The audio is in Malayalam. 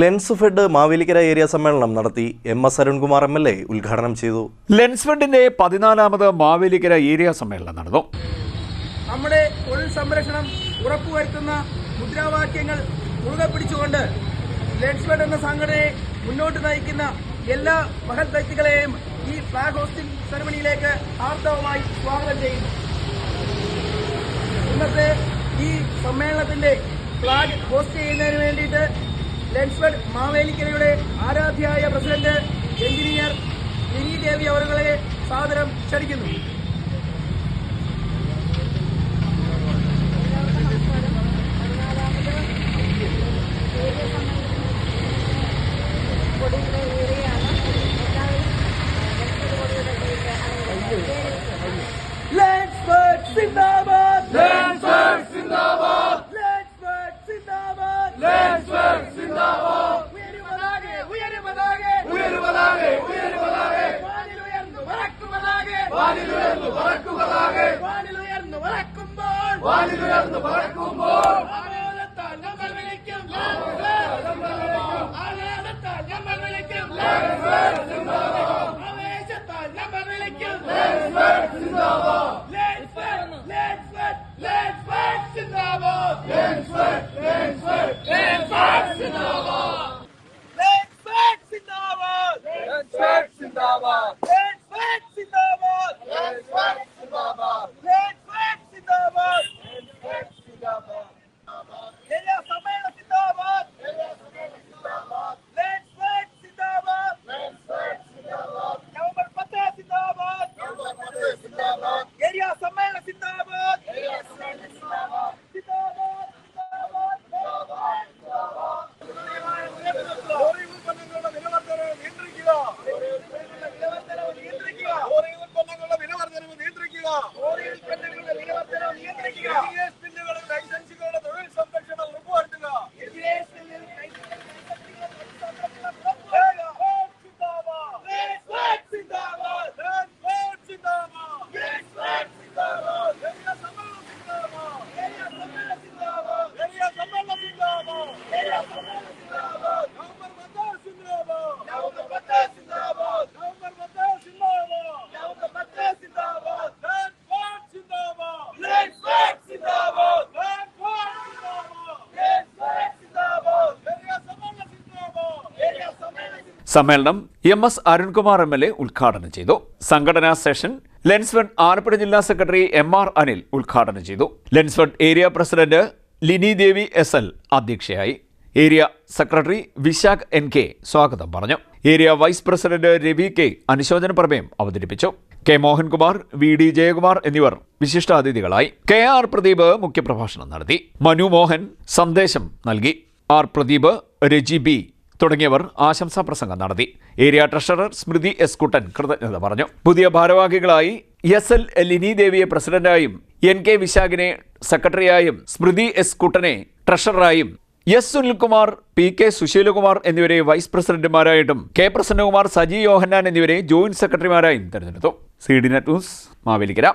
ലെൻസ് ഫെഡ് മാവേലിക്കര ഏരിയ സമ്മേളനം നടത്തി M S Arunkumar M L A ഉദ്ഘാടനം ചെയ്തു. ലെൻസ് ഫെഡിന്റെ പതിനാലാമത് മാവേലിക്കര ഏരിയ സമ്മേളനം നടന്നു. നമ്മുടെ തൊഴിൽ സംരക്ഷണം ഉറപ്പുവരുത്തുന്ന മുദ്രാവാക്യങ്ങൾ മുറുകെ പിടിച്ചുകൊണ്ട് ലെൻസ് ഫെഡ് എന്ന സംഘടനയെ മുന്നോട്ട് നയിക്കുന്ന എല്ലാ മഹത് വ്യക്തികളെയും ഈ ഫ്ലാഗ് ഹോസ്റ്റിംഗ് സെറമണിയിലേക്ക് ആർത്തവമായി സ്വാഗതം ചെയ്യുന്നു. ഇന്നത്തെ ഈ സമ്മേളനത്തിന്റെ ഫ്ലാഗ് ഹോസ്റ്റ് ചെയ്യുന്നതിന് വേണ്ടിയിട്ട് ലെൻസ്ഫെഡ് മാവേലിക്കരയുടെ ആരാധ്യയായ പ്രസിഡന്റ് എഞ്ചിനീയർ മിനി ദേവി അവരുടെ സാദരം ക്ഷണിക്കുന്നു വാനിലുയർന്നു പറക്കുമ്പോൾ വാനിലുയർന്നു പറക്കുമ്പോൾ. വാനിലുയർന്നു പറക്കുമ്പോൾ. Yeah. സമ്മേളനം M S Arunkumar M L A ഉദ്ഘാടനം ചെയ്തു. സംഘടനാ സെഷൻ ലെൻസ്വൺ ആലപ്പുഴ ജില്ലാ സെക്രട്ടറി എം ആർ അനിൽ ഉദ്ഘാടനം ചെയ്തു. Lensfed area president Lini Devi S L അധ്യക്ഷയായി. Area secretary Vishakh N K സ്വാഗതം പറഞ്ഞു. Area vice president Ravi K അനുശോചന പ്രമേയം അവതരിപ്പിച്ചു. K Mohankumar V D Jayakumar എന്നിവർ വിശിഷ്ടാതിഥികളായി. കെ ആർ പ്രദീപ് മുഖ്യപ്രഭാഷണം നടത്തി. മനു മോഹൻ സന്ദേശം നൽകി. ആർ പ്രദീപ് രജി ബി തുടങ്ങിയവർ ആശംസാ പ്രസംഗം നടത്തി. Area treasurer Smrithi S Kuttan കൃതജ്ഞത പറഞ്ഞു. പുതിയ ഭാരവാഹികളായി എസ് എൽ ലിനി ദേവിയെ പ്രസിഡന്റായും എൻ കെ വിശാഖിനെ സെക്രട്ടറിയായും സ്മൃതി എസ് കുട്ടനെ ട്രഷററായും S Sunilkumar P K Susheelakumar എന്നിവരെ വൈസ് പ്രസിഡന്റുമാരായിട്ടും കെ പ്രസന്നകുമാർ സജി യോഹന്നാൻ എന്നിവരെ ജോയിന്റ് സെക്രട്ടറിമാരായും തെരഞ്ഞെടുത്തു. C D net news Mavelikkara.